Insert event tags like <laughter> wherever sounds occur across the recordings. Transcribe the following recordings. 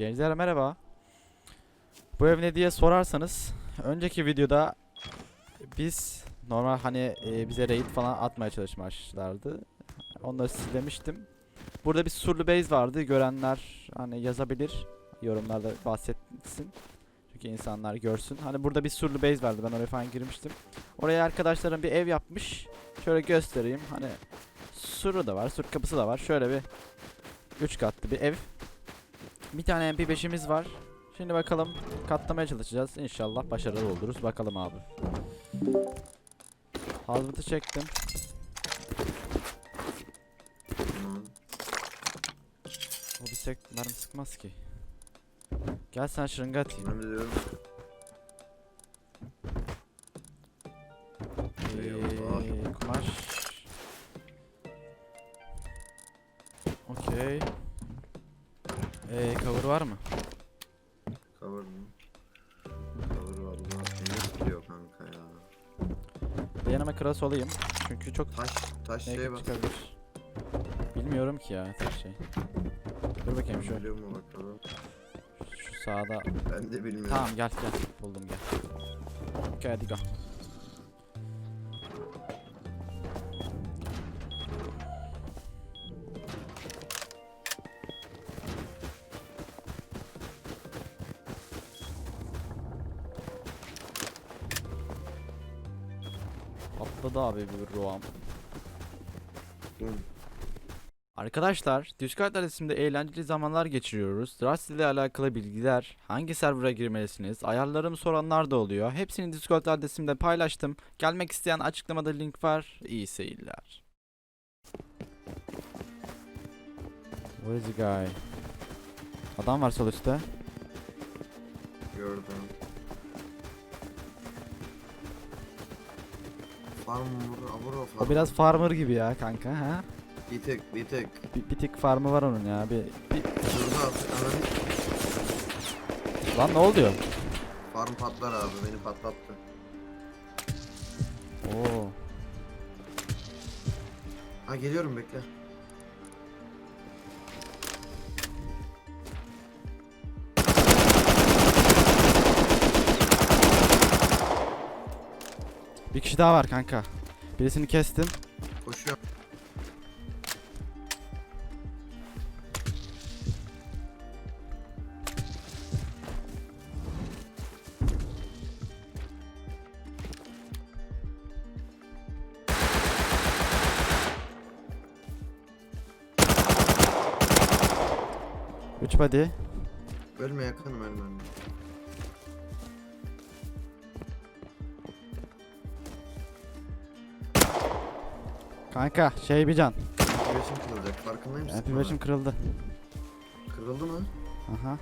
Gençler merhaba. Bu ev ne diye sorarsanız önceki videoda biz normal hani e, bize raid falan atmaya çalışmışlardı. Onları silemiştim. Burada bir surlu base vardı. Görenler hani yazabilir. Yorumlarda bahsetsin. Çünkü insanlar görsün. Hani burada bir surlu base vardı. Ben oraya falan girmiştim. Oraya arkadaşlarım bir ev yapmış. Şöyle göstereyim. Hani suru da var. Sur kapısı da var. Şöyle bir 3 katlı bir ev. Bir tane MP5'imiz var. Şimdi bakalım katlamaya çalışacağız. İnşallah başarılı oluruz. Bakalım abi. Hazmatı çektim. O bir sek mermi sıkmaz ki. Gel sen şırınga atayım. Ee, kumaş. Okey. Cover var mı? Cover mı? Cover valla. Beni tutuyor kanka ya. Bir yanıma cross olayım. Çünkü çok Taş, taş şeye negatif bas. çıkabilir. Bilmiyorum ki ya tek şey. Dur bakayım şu, Biliyor mu bakalım? şu sağda. Ben de bilmiyorum. Tamam gel gel. Buldum gel. Okey hadi go. Patladı abi bir roam. Arkadaşlar, Discord adresimde eğlenceli zamanlar geçiriyoruz. Rust ile alakalı bilgiler, hangi server'a girmelisiniz, ayarlarımı soranlar da oluyor. Hepsini Discord adresimde paylaştım. Gelmek isteyen açıklamada link var. İyi seyirler. Where is the guy? Adam var sol üstte. Gördüm. Farm vur o farm. O biraz farmer gibi ya kanka ha? Bir tek, bir tek. Bir, bir tık farmı var onun ya. Bir, bir... Şurada at, ananı. Lan ne oluyor? Farm patlar abi, beni patlattı. Oo. Ha geliyorum bekle. Kişi daha var kanka. Birisini kestim. Koşuyorum. Üç body. Ölme ölme ölme. Kanka şey bir can. MP5'im kırılacak farkındayım mısın? MP5'im kırıldı. Kırıldı mı? Aha.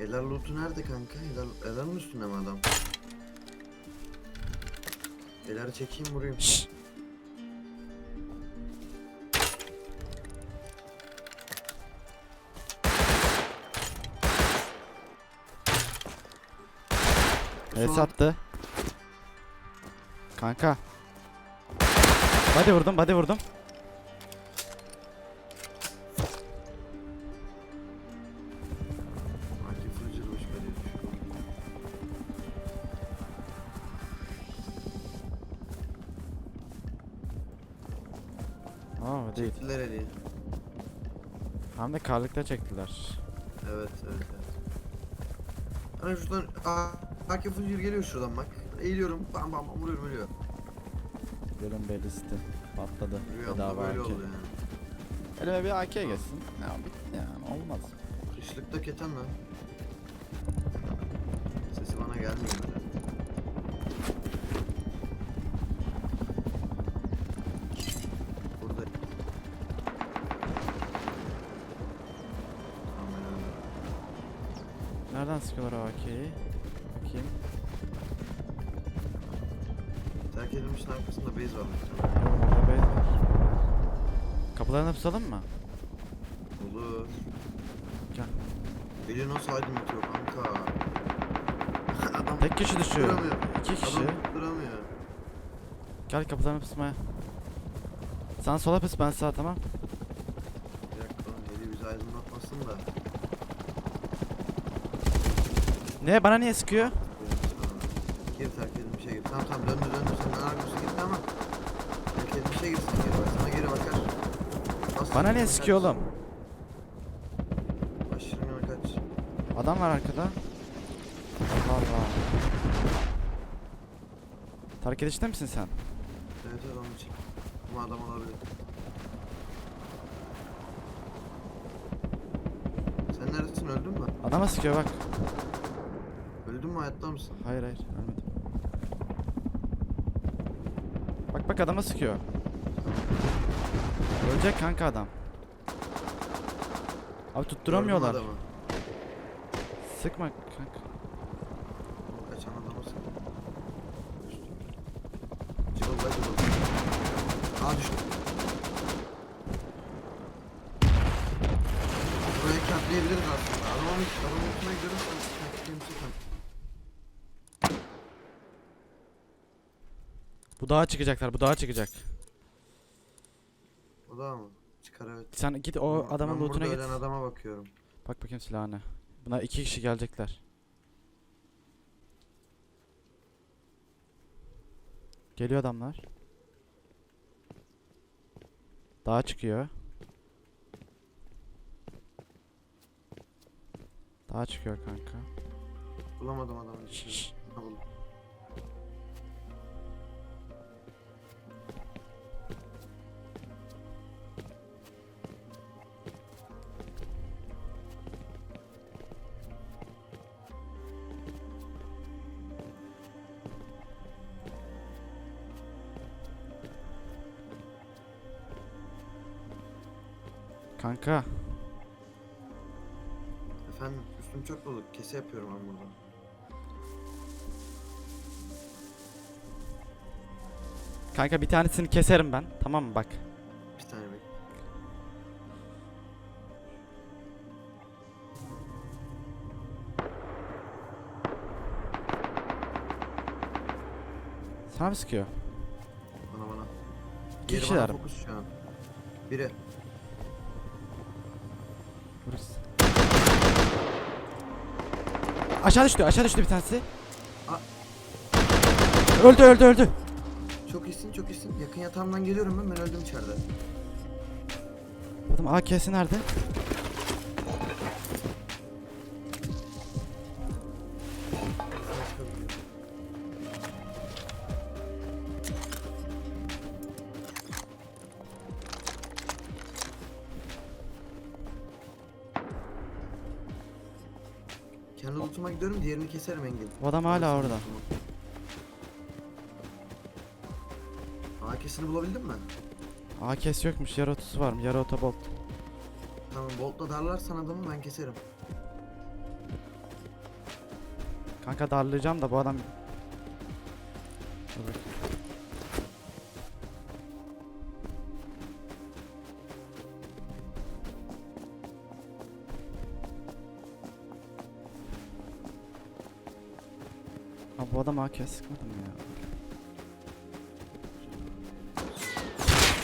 Eler loot'u nerede kanka? Eler, Eler'in üstünde mi adam? Eler'i çekeyim vurayım. Şşş. Son- sattı. Kanka. Body vurdum, body vurdum. Aa değil. Çektiler eli. Hem de karlıkta çektiler. Evet evet evet. Hani şuradan Aa, Akif Fırcır geliyor şuradan bak. Eğiliyorum bam bam bam vuruyorum ölüyor. Bölüm belisti. Patladı. Rüyamda Bedava böyle AK. oldu yani. Elime bir AK geçsin. Ya bitti yani olmaz. Kışlıkta keten lan. Sesi bana gelmiyor böyle. Burada. Nereden sıkıyorlar o AK'yi? Edilmişin arkasında base var. Yok, Burada base var. Kapılarını pusalım mı? Olur. Gel. Beni nasıl aydınlatıyor kanka? Adam Tek kişi düşüyor. duramıyor. İki kişi. Adam duramıyor. Gel kapılarını pusmaya. Sen sola pus ben sağa tamam. Bir dakika lan eli bizi aydınlatmasın da. Ne bana niye sıkıyor? Gir terk edilmişe gir. Tamam tamam döndü döndü. Sen bana arkadaşa gitti ama. Terk edilmişe girsin geri bak. Sana geri bakar. Bas Bana yanına sıkıyor oğlum? Aşırı yanına kaç. Adam var arkada. Allah Allah. Terk edişte misin sen? Evet evet onun için. Ama adam olabilir. Sen neredesin öldün mü? Adama sıkıyor bak. Öldün mü hayatta mısın? Hayır hayır ölmedim. Bak adama sıkıyor. Ölecek kanka adam. Abi tutturamıyorlar. Gördüm adamı. Sıkma kanka. Kaçan adamı sık. Cıvılda cıvılda. Aa düştü. Burayı katlayabiliriz aslında. Adamın adamın üstüne görürsen katlayabilirsin sen. Bu dağa çıkacaklar. Bu dağa çıkacak. O da mı? Çıkar evet. Sen git o Ben adamın lootuna burada git. ölen adama bakıyorum. Bak bakayım silahına. Buna iki kişi gelecekler. Geliyor adamlar. Dağa çıkıyor. Dağa çıkıyor kanka. Bulamadım adamı. Şşş. Ha, buldum. Çok dolu. Kese yapıyorum ben burada. Kanka bir tanesini keserim ben. Tamam mı bak. Bir tane bek. Sana mı sıkıyor? Bana bana. İki Geri kişiler. bana fokus şu an. Biri. Aşağı düştü, aşağı düştü bir tanesi. Öldü, öldü, öldü. Çok iyisin çok iyisin. Yakın yatağımdan geliyorum ben. Ben öldüm içeride. Adam AK'si nerede? Kendi lootuma gidiyorum. Diğerini keserim Engin. Bu adam hala orada. AK'sini bulabildin mi? AK'si yokmuş, yarı otusu var mı? Yarı otobolt. Tamam boltla darlarsan adamı ben keserim. Kanka darlayacağım da bu adam... Abi bu adam AK sıkmadı mı ya?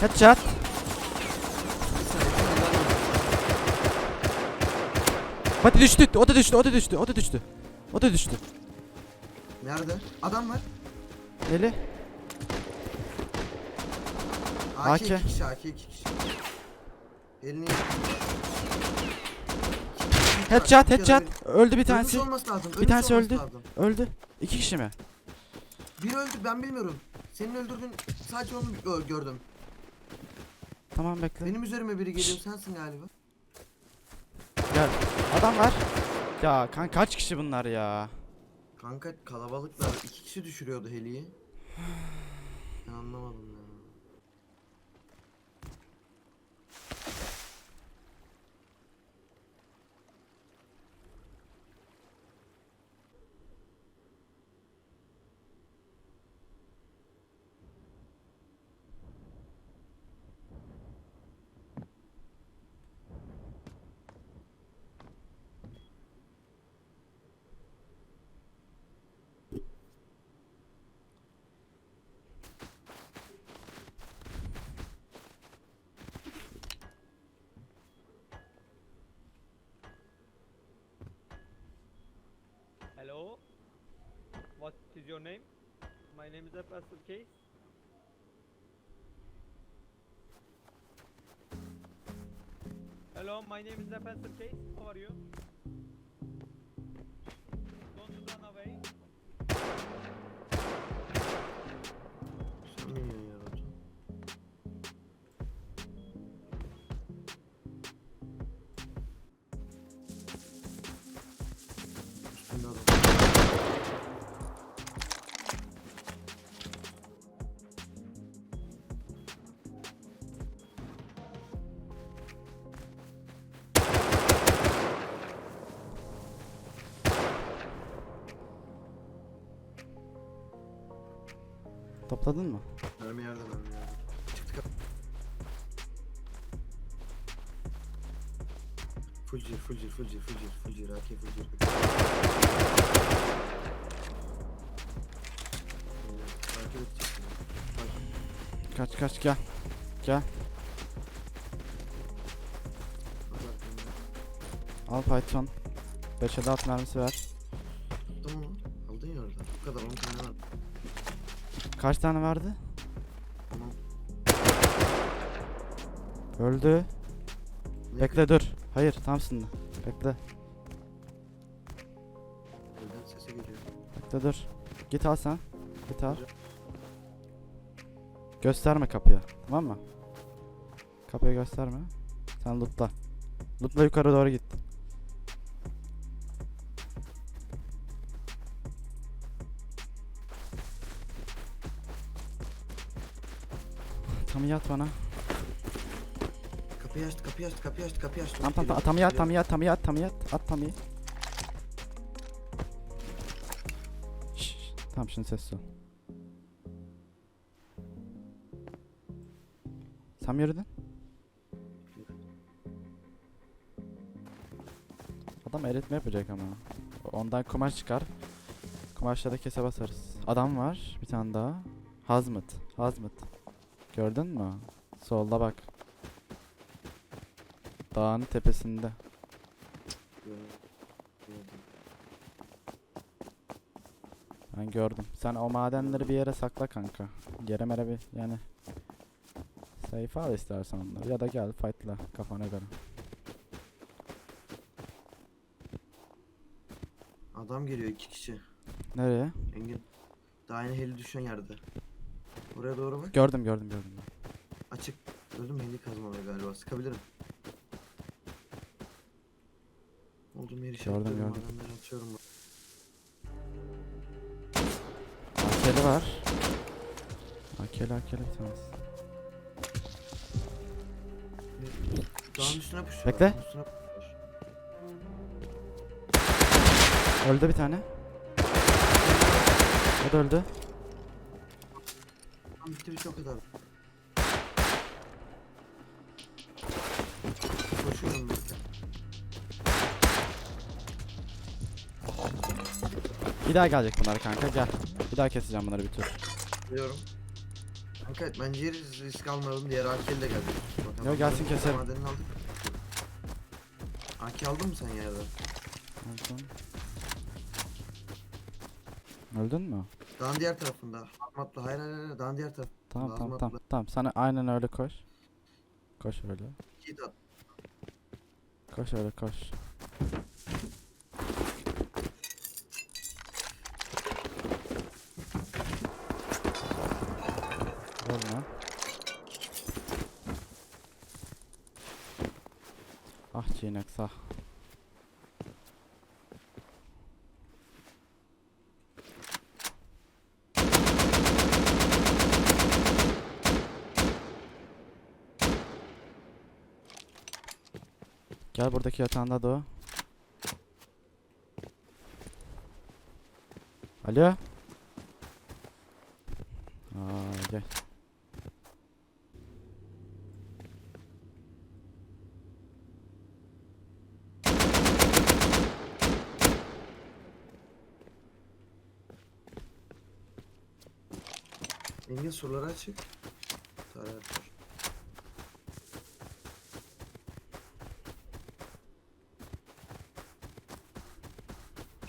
Headshot. Hadi düştü. O da düştü. O da düştü. O da düştü. O da düştü. Nerede? Adam var. Neli? AK, AK. iki kişi, AK iki kişi. Elini Headshot, headshot. Öldü bir tanesi. olması lazım. Bir ölmüş tanesi olması öldü. lazım. Öldü. İki kişi mi? Biri öldü ben bilmiyorum. Senin öldürdüğün sadece onu gö- gördüm. Tamam bekle. Benim üzerime biri geliyor sensin galiba. Gel. Adam var. Ya kan kaç kişi bunlar ya? Kanka kalabalıklar iki kişi düşürüyordu heliyi. Ben anlamadım ya. Is your name? My name is Apostle Case. Hello, my name is Apostle Case. How are you? Topladın mı? Mermi yerde mermi yerde. Çıktı kapı. Full clear, full clear, full clear, full clear, full clear, AK full. Bak, Kaç kaç gel. Gel. Al Python. 5'e de at mermisi ver. Kaç tane? Tamam. Öldü. Ne Bekle dur. Hayır tamsın. Bekle. Evden sesi geliyor. Bekle dur. Git al sen. Git al. Gösterme kapıya. Tamam mı? Kapıyı gösterme. Sen lootla. Lootla yukarı doğru git. Tam yat bana. Kapıyı açtı, kapıyı açtı, kapıyı açtı, kapıyı açtı. Tamam tamam tamam. Geliyor, Tam yat geliyor. tam yat tam yat tam yat. At tam. Şşş. Tamam şimdi sessiz ol. Mi yürüdün? Adam eritme yapacak ama. Ondan kumaş çıkar. Kumaşla da kese basarız. Adam var. Bir tane daha. Hazmıt. Hazmıt. Gördün mü? Solda bak. Dağın tepesinde. Ben gördüm. Sen o madenleri bir yere sakla kanka. Yere mere bir yani. Safe al istersen onları. Ya da gel fightla kafana göre. Adam geliyor iki kişi. Nereye? Engin. Daha yeni heli düşen yerde. Oraya doğru bak. Gördüm gördüm gördüm. Açık. Gördün mü heli kazmaları galiba. Sıkabilirim. Olduğum yeri işaretledim. gördüm. Adamları atıyorum. Akeli var. Akeli akeli bir tanesi. Dağın üstüne bekle. dağın üstüne puşuyor. Öldü bir tane. O da öldü. Bitti o kadar. Koşuyorum bekle. Bir daha gelecek bunlar kanka gel. Bir daha keseceğim bunları bir tur. Biliyorum. Kanka bence yeri risk almayalım. Diğer AK'li de geldi. Bak, Yo, gelsin keserim. Madenini aldık. AK aldın mı sen yerden? Öldün. Öldün mü? Dağın diğer tarafında. Hazmatlı. Hayır hayır hayır. Dağın diğer tarafında. Tamam tamam tamam. Tamam sana aynen öyle koş. Koş öyle. De at. Koş öyle koş. Olma. Ah çiğnek sah. Gel buradaki yatağında da o. Alo. Aa, gel. Engin surları açık. Tarih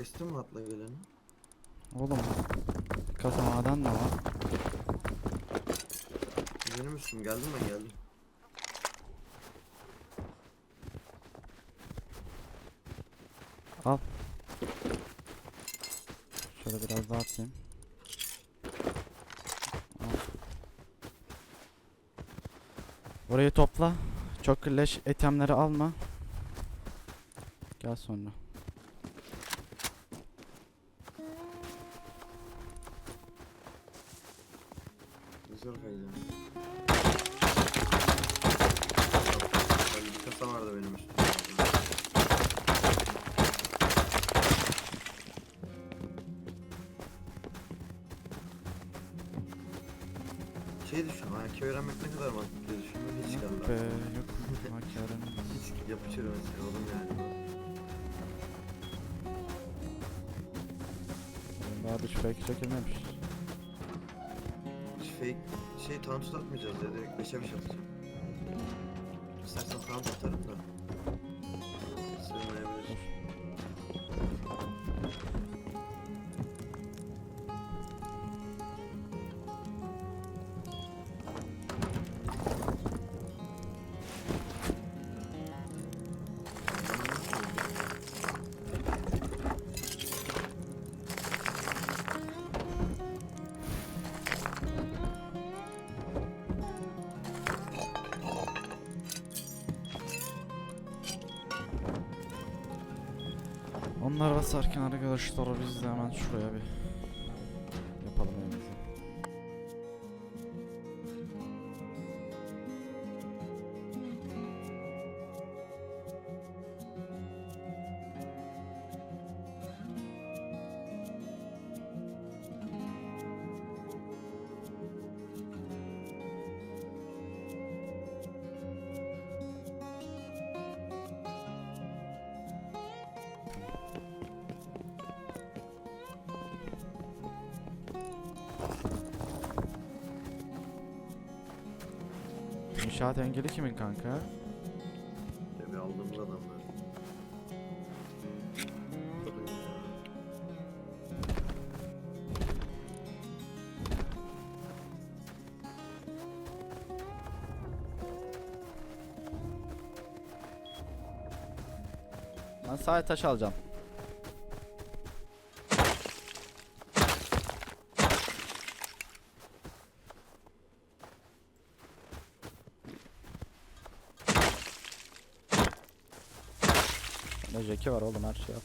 Kestin mi atla geleni? Oğlum. Kazamadan da var. Benim üstüm geldim ben geldim. Şöyle biraz daha atayım. Al. Orayı topla. Çok leş etemleri alma. Gel sonra. Güzel kaydı. Bir kasa vardı benim üstümde. Şey düşün, AK öğrenmek ne kadar mantıklı düşündüm hiç Yok geldi. be yok. Makarın. <laughs> Hiç yapışır mesela oğlum yani. Daha dış fake çekilmemiş. Fake şey taunt atmayacağız ya direkt 5'e 5 atacağım. İstersen taunt atarım da. Onlar basarken arkadaşlar biz de hemen şuraya bir İnşaat engeli kimin kanka? Tabii aldığımız adamlar. Ben sağ taş alacağım. Bende Jackie var oğlum her şey yap.